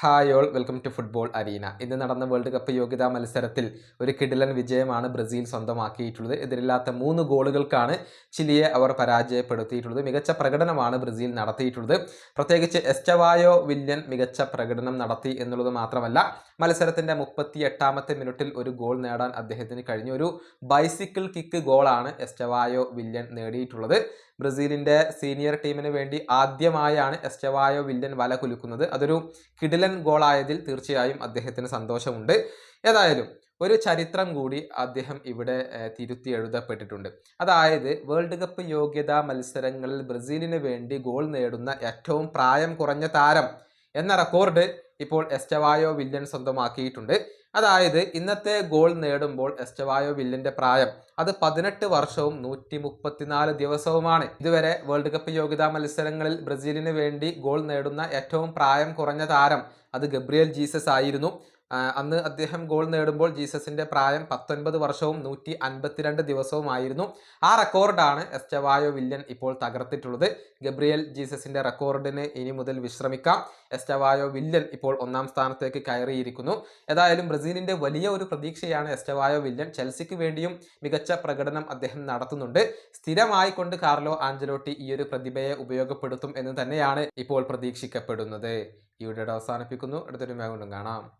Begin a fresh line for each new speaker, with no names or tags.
Hi all welcome to football arena ഇന്ന് നടന്ന world cup യോഗ്യതാ മത്സരത്തിൽ ഒരു കിടിലൻ വിജയമാണ് ബ്രസീൽ സ്വന്തമാക്കിയിട്ടുള്ളത്. എതിരില്ലാത്ത മൂന്ന് ഗോളുകൾക്കാണ് ചിലിയെ അവർ പരാജയപ്പെടുത്തിയിട്ടുള്ളത്. മികച്ച പ്രകടനമാണ് ബ്രസീൽ നടത്തിയിട്ടുള്ളത്. പ്രത്യേകിച്ച് എസ്റ്റവായോ വില്യൻ മികച്ച പ്രകടനം നടത്തി എന്നുള്ളത് മാത്രമല്ല മത്സരത്തിന്റെ മുപ്പത്തി എട്ടാമത്തെ മിനിറ്റിൽ ഒരു ഗോൾ നേടാൻ അദ്ദേഹത്തിന് കഴിഞ്ഞു. ഒരു ബൈസിക്കിൾ കിക്ക് ഗോളാണ് എസ്റ്റവായോ വില്യൻ നേടിയിട്ടുള്ളത്. ബ്രസീലിന്റെ സീനിയർ ടീമിന് വേണ്ടി ആദ്യമായാണ് എസ്റ്റവായോ വില്യൻ വല കുലുക്കുന്നത്. അതൊരു കിടിലൻ ഗോളായതിൽ തീർച്ചയായും അദ്ദേഹത്തിന് സന്തോഷമുണ്ട്. ഏതായാലും ഒരു ചരിത്രം കൂടി അദ്ദേഹം ഇവിടെ തിരുത്തി എഴുതപ്പെട്ടിട്ടുണ്ട്. അതായത് വേൾഡ് കപ്പ് യോഗ്യതാ മത്സരങ്ങളിൽ ബ്രസീലിന് വേണ്ടി ഗോൾ നേടുന്ന ഏറ്റവും പ്രായം കുറഞ്ഞ താരം എന്ന റെക്കോർഡ് ഇപ്പോൾ എസ്റ്റവായോ വില്യൻ സ്വന്തമാക്കിയിട്ടുണ്ട്. അതായത് ഇന്നത്തെ ഗോൾ നേടുമ്പോൾ എസ്റ്റവായോ വില്യന്റെ പ്രായം അത് പതിനെട്ട് വർഷവും നൂറ്റി മുപ്പത്തിനാല് ദിവസവുമാണ്. ഇതുവരെ വേൾഡ് കപ്പ് യോഗ്യതാ മത്സരങ്ങളിൽ ബ്രസീലിന് വേണ്ടി ഗോൾ നേടുന്ന ഏറ്റവും പ്രായം കുറഞ്ഞ താരം അത് ഗബ്രിയൽ ജീസസ് ആയിരുന്നു. അന്ന് അദ്ദേഹം ഗോൾ നേടുമ്പോൾ ജീസസിന്റെ പ്രായം പത്തൊൻപത് വർഷവും നൂറ്റി അൻപത്തിരണ്ട് ദിവസവുമായിരുന്നു. ആ റെക്കോർഡാണ് എസ്റ്റവായോ വില്യൻ ഇപ്പോൾ തകർത്തിട്ടുള്ളത്. ഗബ്രിയൽ ജീസസിന്റെ റെക്കോർഡിന് ഇനി മുതൽ വിശ്രമിക്കാം. എസ്റ്റവായോ വില്യൻ ഇപ്പോൾ ഒന്നാം സ്ഥാനത്തേക്ക് കയറിയിരിക്കുന്നു. ഏതായാലും ബ്രസീലിന്റെ വലിയ ഒരു പ്രതീക്ഷയാണ് എസ്റ്റവായോ വില്യൻ. ചെൽസിക്ക് വേണ്ടിയും മികച്ച പ്രകടനം അദ്ദേഹം നടത്തുന്നുണ്ട്. സ്ഥിരമായി കൊണ്ട് കാർലോ ആഞ്ചലോട്ടി ഈ ഒരു പ്രതിഭയെ ഉപയോഗപ്പെടുത്തും എന്ന് തന്നെയാണ് ഇപ്പോൾ പ്രതീക്ഷിക്കപ്പെടുന്നത്. ഈ വീഡിയോ അവസാനിപ്പിക്കുന്നു. അടുത്തൊരു മേഖലും കാണാം.